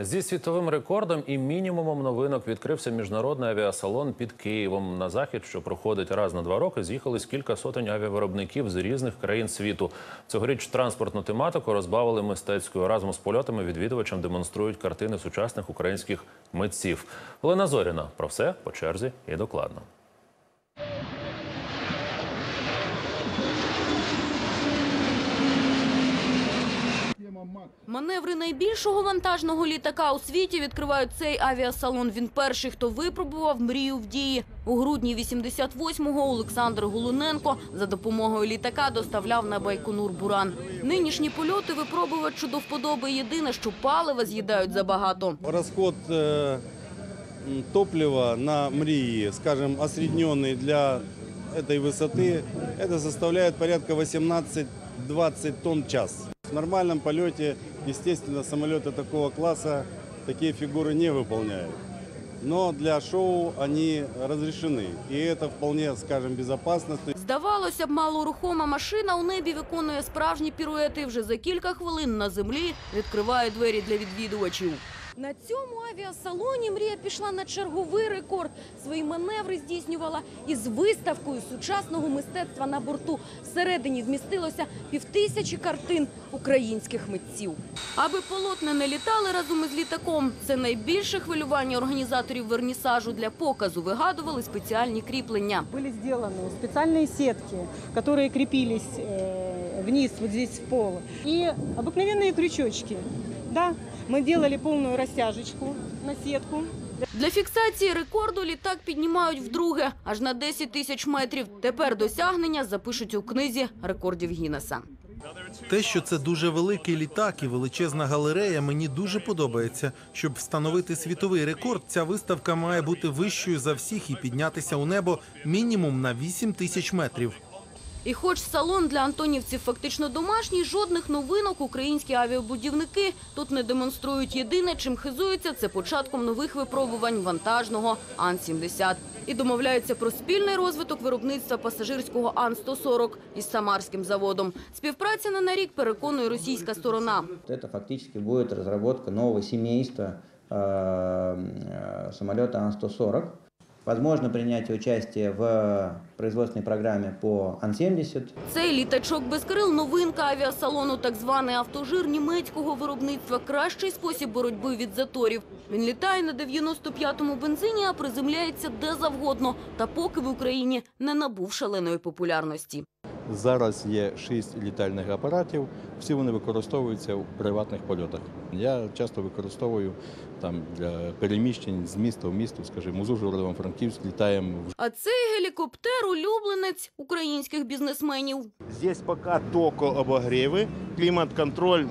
Зі світовим рекордом і мінімумом новинок відкрився міжнародний авіасалон під Києвом. На захід, що проходить раз на два роки, з'їхались кілька сотень авіавиробників з різних країн світу. Цьогоріч транспортну тематику розбавили мистецькою. Разом з польотами відвідувачам демонструють картини сучасних українських митців. Олена Зоріна про все по черзі і докладно. Маневри найбільшого вантажного літака у світі відкривають цей авіасалон. Він перший, хто випробував мрію в дії. У грудні 88-го Олександр Голуненко за допомогою літака доставляв на Байконур Буран. Нинішні польоти випробувачу до вподоби. Єдине, що палива з'їдають забагато. Расход э, м, топлива на Мрии, скажем, осредненный для этой высоты, это составляет порядка 18-20 тонн в час. В нормальном полете, естественно, самолеты такого класса такие фигуры не выполняют. Но для шоу они разрешены. И это вполне, скажем, безопасно. Здавалося б, малорухома машина у небі виконує справжні піруети. Вже за кілька хвилин на землі відкриває двері для відвідувачів. На цьому авіасалоні мрія пішла на черговий рекорд. Свої маневри здійснювала із виставкою сучасного мистецтва на борту. Всередині вмістилося півтисячі картин українських митців. Аби полотна не літали разом із літаком. Це найбільше хвилювання організаторів вернісажу. Для показу вигадували спеціальні кріплення. Были сделаны специальные сетки, которые крепились э, вниз, вот здесь в пол. И обыкновенные крючочки. Да, мы делали полную растяжечку на сетку. Для фіксації рекорду літак піднімають вдруге, аж на 10 тисяч метрів. Тепер досягнення запишуть у книзі рекордів Гіннеса. Те, що це дуже великий літак і величезна галерея, мені дуже подобається. Щоб встановити світовий рекорд, ця виставка має бути вищою за всіх і піднятися у небо мінімум на 8 тисяч метрів. І хоч салон для антонівців фактично домашній, жодних новинок українські авіабудівники тут не демонструють. Єдине, чим хизуються, це початком нових випробувань вантажного Ан-70. І домовляються про спільний розвиток виробництва пасажирського Ан-140 із Самарським заводом. Співпраця не на рік, переконує російська сторона. Это фактически будет разработка нового семейства э, э, самолета Ан-140. Возможно принятие участия в производственной программе по Ан-70. Цей літачок без крил – новинка авіасалону, так званий автожир німецького виробництва. Кращий спосіб боротьби від заторів. Він літає на 95-му бензині, а приземляється де завгодно. Та поки в Україні не набув шаленої популярності. Зараз є шість літальних апаратів. Всі вони використовуються в приватних польотах. Я часто використовую там для переміщень з міста в місто, скажімо, з Ужгородом, Франківськ літаємо в А цей гелікоптер – улюбленець українських бізнесменів. Здесь поки токо обогріви, климат-контроль,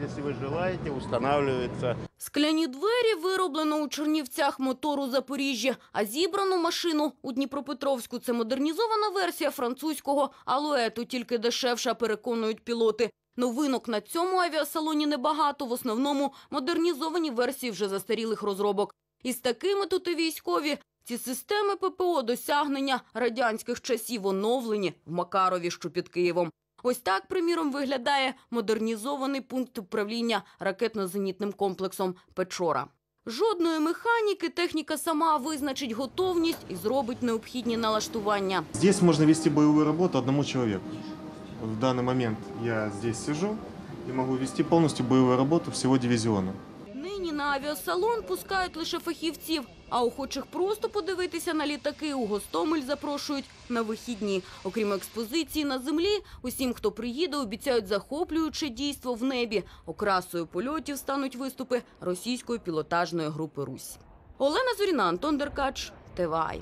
если вы желаете, устанавливается. Скляні двері вироблено у Чернівцях мотору Запоріжжя, а зібрану машину у Дніпропетровську. Це модернізована версія французького алуету, тільки дешевша, переконують пілоти. Новинок на цьому авіасалоні небагато, в основному модернізовані версії вже застарілих розробок. І з такими тут і військові. Ці системи ППО досягнення радянських часів оновлені в Макарові, що під Києвом. Ось так, приміром, виглядає модернізований пункт управління ракетно-зенітним комплексом «Печора». Жодної механіки, техніка сама визначить готовність і зробить необхідні налаштування. Здесь можно вести боевую работу одному человеку. В данный момент я здесь сижу и могу вести полностью боевую работу всего дивизиона. Нині на авіасалон пускають лише фахівців, а охочих просто подивитися на літаки у Гостомель запрошують на вихідні. Окрім експозиції на землі, усім, хто приїде, обіцяють захоплююче дійство в небі. Окрасою польотів стануть виступи російської пілотажної групи «Русь». Олена Зоріна, Антон Деркач, ТВАЙ.